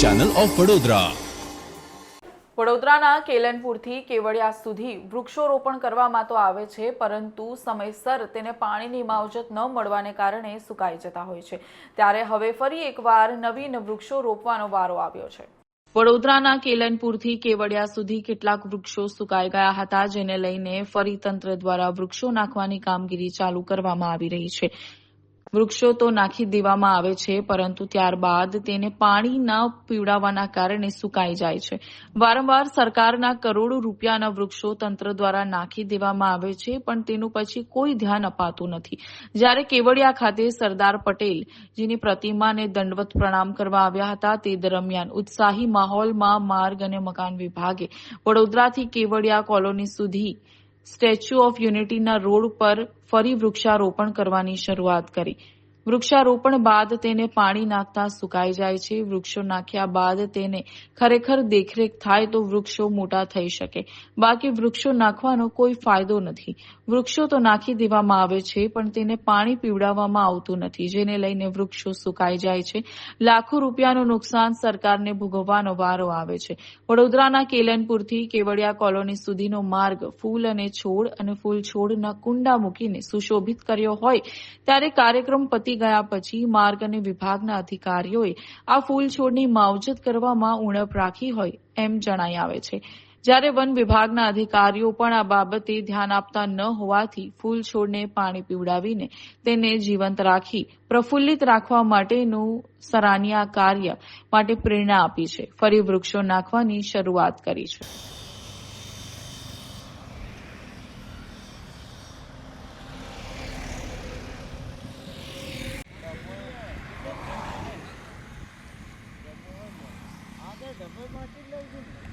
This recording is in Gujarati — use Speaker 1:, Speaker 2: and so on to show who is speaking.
Speaker 1: ચેનલ ઓફ વડોદરા
Speaker 2: વડોદરાના કેલનપુરથી કેવડિયા સુધી વૃક્ષોરોપણ કરવામાં તો આવે છે પરંતુ સમયસર તેને પાણીની માવજત ન મળવાને કારણે સુકાઈ જતા હોય છે. ત્યારે હવે ફરી એકવાર નવીન વૃક્ષો રોપવાનો વારો આવ્યો છે. વડોદરાના કેલનપુરથી કેવડિયા સુધી કેટલાક વૃક્ષો સુકાઈ ગયા હતા જેને લઈને ફરી તંત્ર દ્વારા વૃક્ષો નાખવાની કામગીરી ચાલુ કરવામાં આવી રહી છે. વૃક્ષો તો નાખી દેવામાં આવે છે, પરંતુ ત્યારબાદ તેને પાણી ન પીવડાવવાના કારણે સુકાઈ જાય છે. વારંવાર સરકારના કરોડો રૂપિયાના વૃક્ષો તંત્ર દ્વારા નાખી દેવામાં આવે છે, પણ તેનું પછી કોઈ ધ્યાન અપાતું નથી. જ્યારે કેવડિયા ખાતે સરદાર પટેલ જેની પ્રતિમાને દંડવત પ્રણામ કરવા આવ્યા હતા, તે દરમિયાન ઉત્સાહી માહોલમાં માર્ગ અને મકાન વિભાગે વડોદરાથી કેવડિયા કોલોની સુધી સ્ટેચ્યુ ઓફ યુનિટીના રોડ પર ફરી વૃક્ષારોપણ કરવાની શરૂઆત કરી. વૃક્ષારોપણ બાદ તેને પાણી નાખતા સુકાઈ જાય છે. વૃક્ષો નાખ્યા બાદ તેને ખરેખર દેખરેખ થાય તો વૃક્ષો મોટા થઈ શકે. બાકી વૃક્ષો નાખવાનો કોઈ ફાયદો નથી. વૃક્ષો તો નાખી દેવામાં આવે છે, પણ તેને પાણી પીવડાવવામાં આવતું નથી, જેને લઈને વૃક્ષો સુકાઈ જાય છે. લાખો રૂપિયાનું નુકસાન સરકારને ભોગવવાનો વારો આવે છે. વડોદરાના કેલનપુરથી કેવડિયા કોલોની સુધીનો માર્ગ ફૂલ અને છોડ અને ફૂલ છોડના કુંડા મૂકીને સુશોભિત કર્યો હોય, ત્યારે કાર્યક્રમ પતી ગયા પછી માર્ગ અને વિભાગના અધિકારીઓએ આ ફૂલ છોડની માવજત કરવામાં ઉણપ રાખી હોય એમ જણાઈ આવે છે. જ્યારે વન વિભાગના અધિકારીઓ પણ આ બાબતે ધ્યાન આપતા ન હોવાથી ફૂલ છોડને પાણી પીવડાવીને તેને જીવંત રાખી, પ્રફુલ્લિત રાખવા માટેનું સરાહનીય કાર્ય માટે પ્રેરણા આપી છે. ફરી વૃક્ષો નાખવાની શરૂઆત કરી છે.
Speaker 3: ડબ્બો પહોંચી લઉં છું